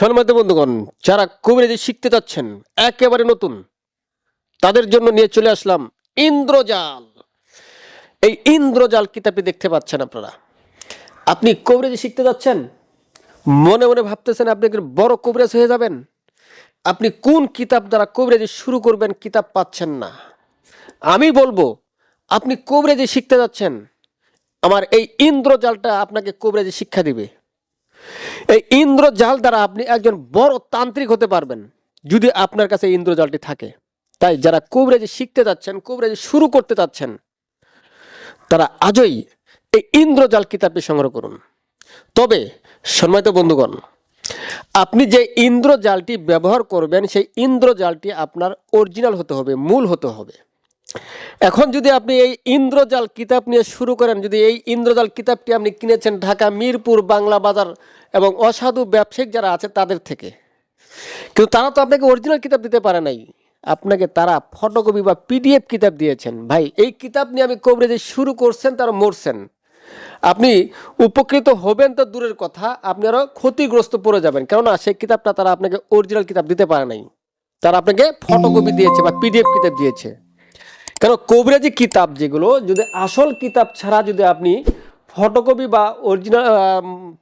সম্মানিত বন্ধুগণ, যারা কবিরাজি শিখতে চাচ্ছেন, একেবারে নতুন, তাদের জন্য নিয়ে চলে আসলাম ইন্দ্রজাল। এই ইন্দ্রজাল কিতাবটি দেখতে পাচ্ছেন আপনারা। আপনি কবিরাজি শিখতে যাচ্ছেন, মনে মনে ভাবতেছেন আপনি বড় কবিরাজ হয়ে যাবেন। আপনি কোন কিতাব দ্বারা কবিরাজি শুরু করবেন কিতাব পাচ্ছেন না। আমি বলব, আপনি কবিরাজি শিখতে যাচ্ছেন, আমার এই ইন্দ্রজালটা আপনাকে কবিরাজি শিক্ষা দিবে। এই ইন্দ্রজাল দ্বারা আপনি একজন বড় তান্ত্রিক হতে পারবেন, যদি আপনার কাছে ইন্দ্রজালটি থাকে। তাই যারা কবিরাজি শিখতে যাচ্ছেন, কবিরাজি শুরু করতে যাচ্ছেন, তারা আজই এই ইন্দ্রজাল কিতাবটি সংগ্রহ করুন। তবে, সম্মানিত বন্ধুগণ, আপনি যে ইন্দ্রজালটি ব্যবহার করবেন, সেই ইন্দ্রজালটি আপনার অরিজিনাল হতে হবে, মূল হতে হবে। এখন যদি আপনি এই ইন্দ্রজাল কিতাব নিয়ে শুরু করেন, যদি এই ইন্দ্রজাল কিতাবটি আপনি কিনেছেন ঢাকা, মিরপুর, বাংলা বাজার এবং অসাধু ব্যবসায়িক যারা আছে তাদের থেকে। কিন্তু তারা তো আপনাকে অরিজিনাল কিতাব দিতে পারে নাই। আপনাকে তারা ফটোকপি বা পিডিএফ কিতাব দিয়েছেন। ভাই, এই কিতাব নিয়ে আমি কভারেজে শুরু করছেন, তারা মরছেন। আপনি উপকৃত হবেন তো দূরের কথা, আপনি আরও ক্ষতিগ্রস্ত পড়ে যাবেন। কেননা সেই কিতাবটা তারা আপনাকে অরিজিনাল কিতাব দিতে পারে নাই। তারা আপনাকে ফটোকপি দিয়েছে বা পিডিএফ কিতাব দিয়েছে। কেন? কবিরাজি কিতাব যেগুলো, যদি আসল কিতাব ছাড়া যদি আপনি ফটোকপি বা অরিজিনাল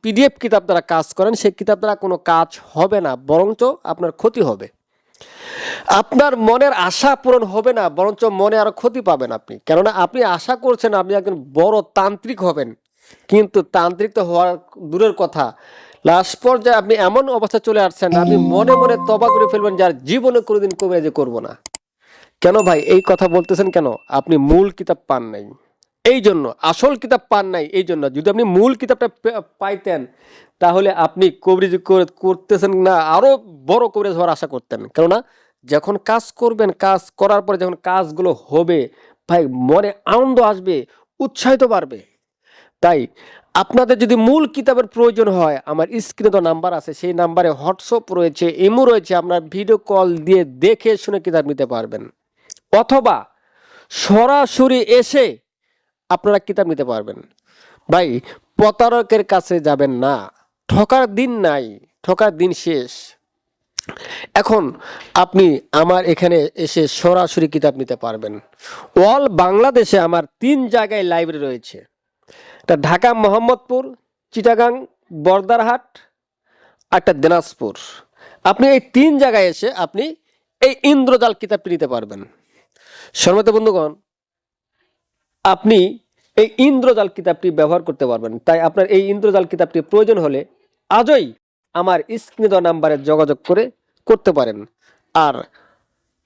পিডিএফ কিতাব দ্বারা কাজ করেন, সেই কিতাব দ্বারা কোনো কাজ হবে না, বরঞ্চ আপনার ক্ষতি হবে। আপনার মনের আশা পূরণ হবে না, বরঞ্চ মনে আরও ক্ষতি পাবেন আপনি। কেননা আপনি আশা করছেন আপনি একজন বড় তান্ত্রিক হবেন। কিন্তু তান্ত্রিক তো হওয়ার দূরের কথা। লাস্ট পর্যায়ে আপনি এমন অবস্থা চলে আসছেন, আপনি মনে মনে তবা করে ফেলবেন, যার জীবনে কোনোদিন কবিরাজি করব না। কেন ভাই এই কথা বলতেছেন কেন? আপনি মূল কিতাব পান নাই। এই জন্য, আসল কিতাব পান নাই, এই জন্য। যদি আপনি মূল কিতাবটা পাইতেন, তাহলে আপনি কবরেজ করতেছেন না, আরও বড় কবরেজ হওয়ার আশা করতেন। কেননা, যখন কাজ করবেন, কাজ করার পরে যখন কাজগুলো হবে, ভাই, মনে আনন্দ আসবে, উৎসাহিত বাড়বে। তাই, আপনাদের যদি মূল কিতাবের প্রয়োজন হয়, আমার স্ক্রিনে তো নাম্বার আছে, সেই নাম্বারে হোয়াটসঅ্যাপ রয়েছে, ইমো রয়েছে, আপনার ভিডিও কল দিয়ে দেখে শুনে কিতাব নিতে পারবেন। অথবা সরাসরি এসে আপনারা কিতাব নিতে পারবেন। ভাই, প্রতারকের কাছে যাবেন না। ঠকার দিন নাই, ঠকার দিন শেষ। এখন আপনি আমার এখানে এসে সরাসরি কিতাব নিতে পারবেন। অল বাংলাদেশে আমার তিন জায়গায় লাইব্রেরি রয়েছে। একটা ঢাকা মোহাম্মদপুর, চিটাগাং, বর্দারহাট একটা দিনাজপুর। আপনি এই তিন জায়গায় এসে আপনি এই ইন্দ্রজাল কিতাবটি নিতে পারবেন। সম্মত বন্ধুগণ, আপনি এই ইন্দ্রজাল কিতাবটি ব্যবহার করতে পারবেন। তাই আপনার এই ইন্দ্রজাল কিতাবটি প্রয়োজন হলে আজই আমার স্ক্রিনে দেওয়া নাম্বারে যোগাযোগ করে করতে পারেন। আর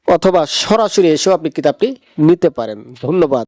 অথবা সরাসরি এসেও আপনি কিতাবটি নিতে পারেন। ধন্যবাদ।